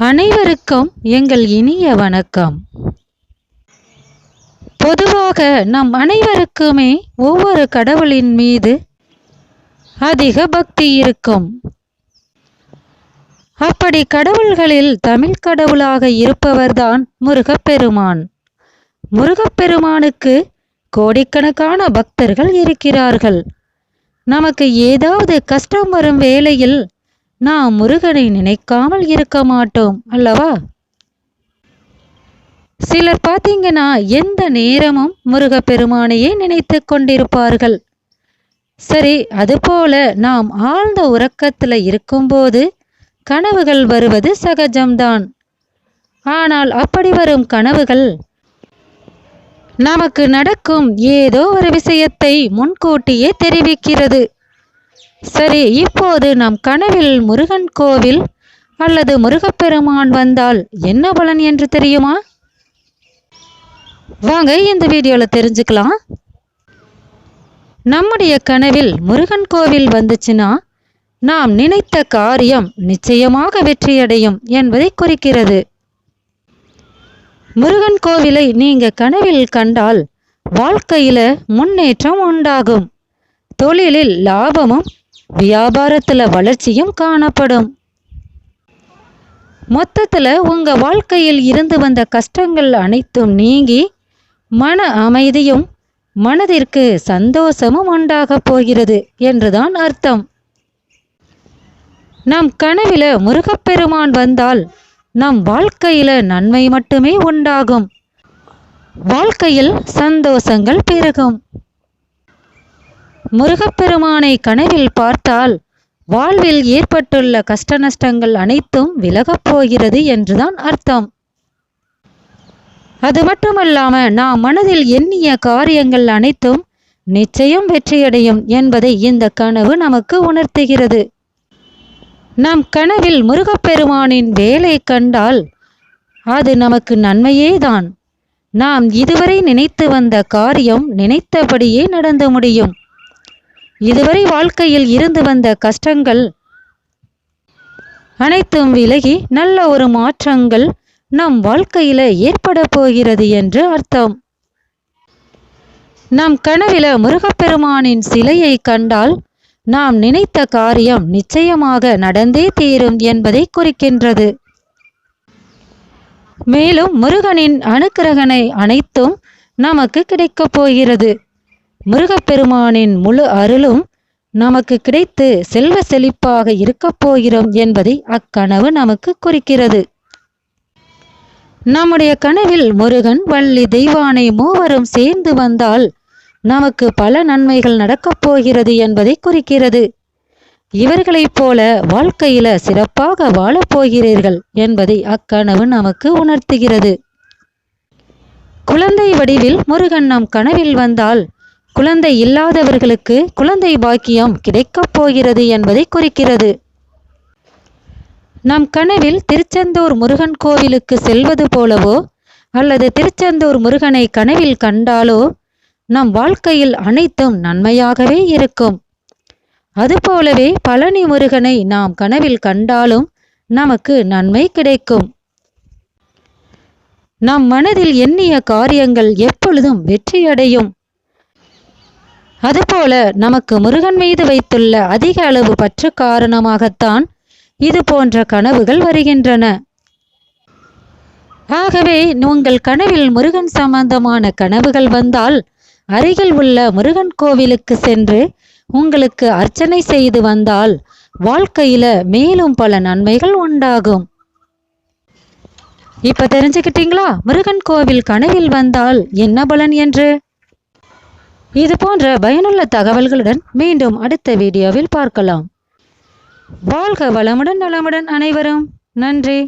அனைவருக்கும் எங்கள் இனிய வணக்கம். பொதுவாக நம் அனைவருக்குமே ஒவ்வொரு கடவுளின் மீது அதிக பக்தி இருக்கும். அப்படி கடவுள்களில் தமிழ் கடவுளாக இருப்பவர்தான் முருகப்பெருமான். முருகப்பெருமானுக்கு கோடிக்கணக்கான பக்தர்கள் இருக்கிறார்கள். நமக்கு ஏதாவது கஷ்டம் வரும் வேளையில் நாம் முருகனை நினைக்காமல் இருக்க மாட்டோம் அல்லவா? சிலர் பார்த்தீங்கன்னா எந்த நேரமும் முருகப்பெருமானையே நினைத்து கொண்டிருப்பார்கள். சரி அதுபோல நாம் ஆழ்ந்த உறக்கத்தில் இருக்கும்போது கனவுகள் வருவது சகஜம்தான். ஆனால் அப்படி வரும் கனவுகள் நமக்கு நடக்கும் ஏதோ ஒரு விஷயத்தை முன்கூட்டியே தெரிவிக்கிறது. சரி இப்போது நம் கனவில் முருகன் கோவில் அல்லது முருகப்பெருமான் வந்தால் என்ன பலன் என்று தெரியுமா? வாங்க இந்த வீடியோவில் தெரிஞ்சுக்கலாம். நம்முடைய கனவில் முருகன் கோவில் வந்துச்சுன்னா நாம் நினைத்த காரியம் நிச்சயமாக வெற்றியடையும் என்பதை குறிக்கிறது. முருகன் கோவிலை நீங்க கனவில் கண்டால் வாழ்க்கையில முன்னேற்றம் உண்டாகும். தொழிலில் லாபமும் வியாபாரத்துல வளர்ச்சியும் காணப்படும். மொத்தத்துல உங்க வாழ்க்கையில் இருந்து வந்த கஷ்டங்கள் அனைத்தும் நீங்கி மன அமைதியும் மனதிற்கு சந்தோஷமும் உண்டாக போகிறது என்றுதான் அர்த்தம். நம் கனவில முருகப்பெருமான் வந்தால் நம் வாழ்க்கையில நன்மை மட்டுமே உண்டாகும். வாழ்க்கையில் சந்தோஷங்கள் பெருகும். முருகப்பெருமானை கனவில் பார்த்தால் வாழ்வில் ஏற்பட்டுள்ள கஷ்ட நஷ்டங்கள் அனைத்தும் விலகப் போகிறது என்றுதான் அர்த்தம். அது மட்டுமல்லாம நாம் மனதில் எண்ணிய காரியங்கள் அனைத்தும் நிச்சயம் வெற்றியடையும் என்பதை இந்த கனவு நமக்கு உணர்த்துகிறது. நம் கனவில் முருகப்பெருமானின் வேலை கண்டால் அது நமக்கு நன்மையே தான் நாம் இதுவரை நினைத்து வந்த காரியம் நினைத்தபடியே நடந்து முடியும். இதுவரை வாழ்க்கையில் இருந்து வந்த கஷ்டங்கள் அனைத்தும் விலகி நல்ல ஒரு மாற்றங்கள் நம் வாழ்க்கையில ஏற்பட போகிறது என்று அர்த்தம். நம் கனவில முருகப்பெருமானின் சிலையை கண்டால் நாம் நினைத்த காரியம் நிச்சயமாக நடந்தே தீரும் என்பதை குறிக்கின்றது. மேலும் முருகனின் அனுக்கிரகனை அனைத்தும் நமக்கு கிடைக்கப் போகிறது. முருகப்பெருமானின் முழு அருளும் நமக்கு கிடைத்து செல்வ செழிப்பாக இருக்கப் போகிறோம் என்பதை அக்கனவு நமக்கு குறிக்கிறது. நம்முடைய கனவில் முருகன் வள்ளி தெய்வானை மூவரும் சேர்ந்து வந்தால் நமக்கு பல நன்மைகள் நடக்கப் போகிறது என்பதை குறிக்கிறது. இவர்களைப் போல வாழ்க்கையில சிறப்பாக வாழப்போகிறீர்கள் என்பதை அக்கனவு நமக்கு உணர்த்துகிறது. குழந்தை வடிவில் முருகன் நம் கனவில் வந்தால் குழந்தை இல்லாதவர்களுக்கு குழந்தை பாக்கியம் கிடைக்கப் போகிறது என்பதை குறிக்கிறது. நம் கனவில் திருச்செந்தூர் முருகன் கோவிலுக்கு செல்வது போலவோ அல்லது திருச்செந்தூர் முருகனை கனவில் கண்டாலோ நம் வாழ்க்கையில் அனைத்தும் நன்மையாகவே இருக்கும். அதுபோலவே பழனி முருகனை நாம் கனவில் கண்டாலும் நமக்கு நன்மை கிடைக்கும். நம் மனதில் எண்ணிய காரியங்கள் எப்பொழுதும் வெற்றியடையும். அதுபோல நமக்கு முருகன் மீது வைத்துள்ள அதிக அளவு பற்று காரணமாகத்தான் இது போன்ற கனவுகள் வருகின்றன. ஆகவே உங்கள் கனவில் முருகன் சம்பந்தமான கனவுகள் வந்தால் அருகில் உள்ள முருகன் கோவிலுக்கு சென்று உங்களுக்கு அர்ச்சனை செய்து வந்தால் வாழ்க்கையில மேலும் பல நன்மைகள் உண்டாகும். இப்ப தெரிஞ்சுக்கிட்டீங்களா? முருகன் கோவில் கனவில் வந்தால் என்ன பலன் என்று? இது போன்ற பயனுள்ள தகவல்களுடன் மீண்டும் அடுத்த வீடியோவில் பார்க்கலாம். வாழ்க வளமுடன் நலமுடன் அனைவரும். நன்றி.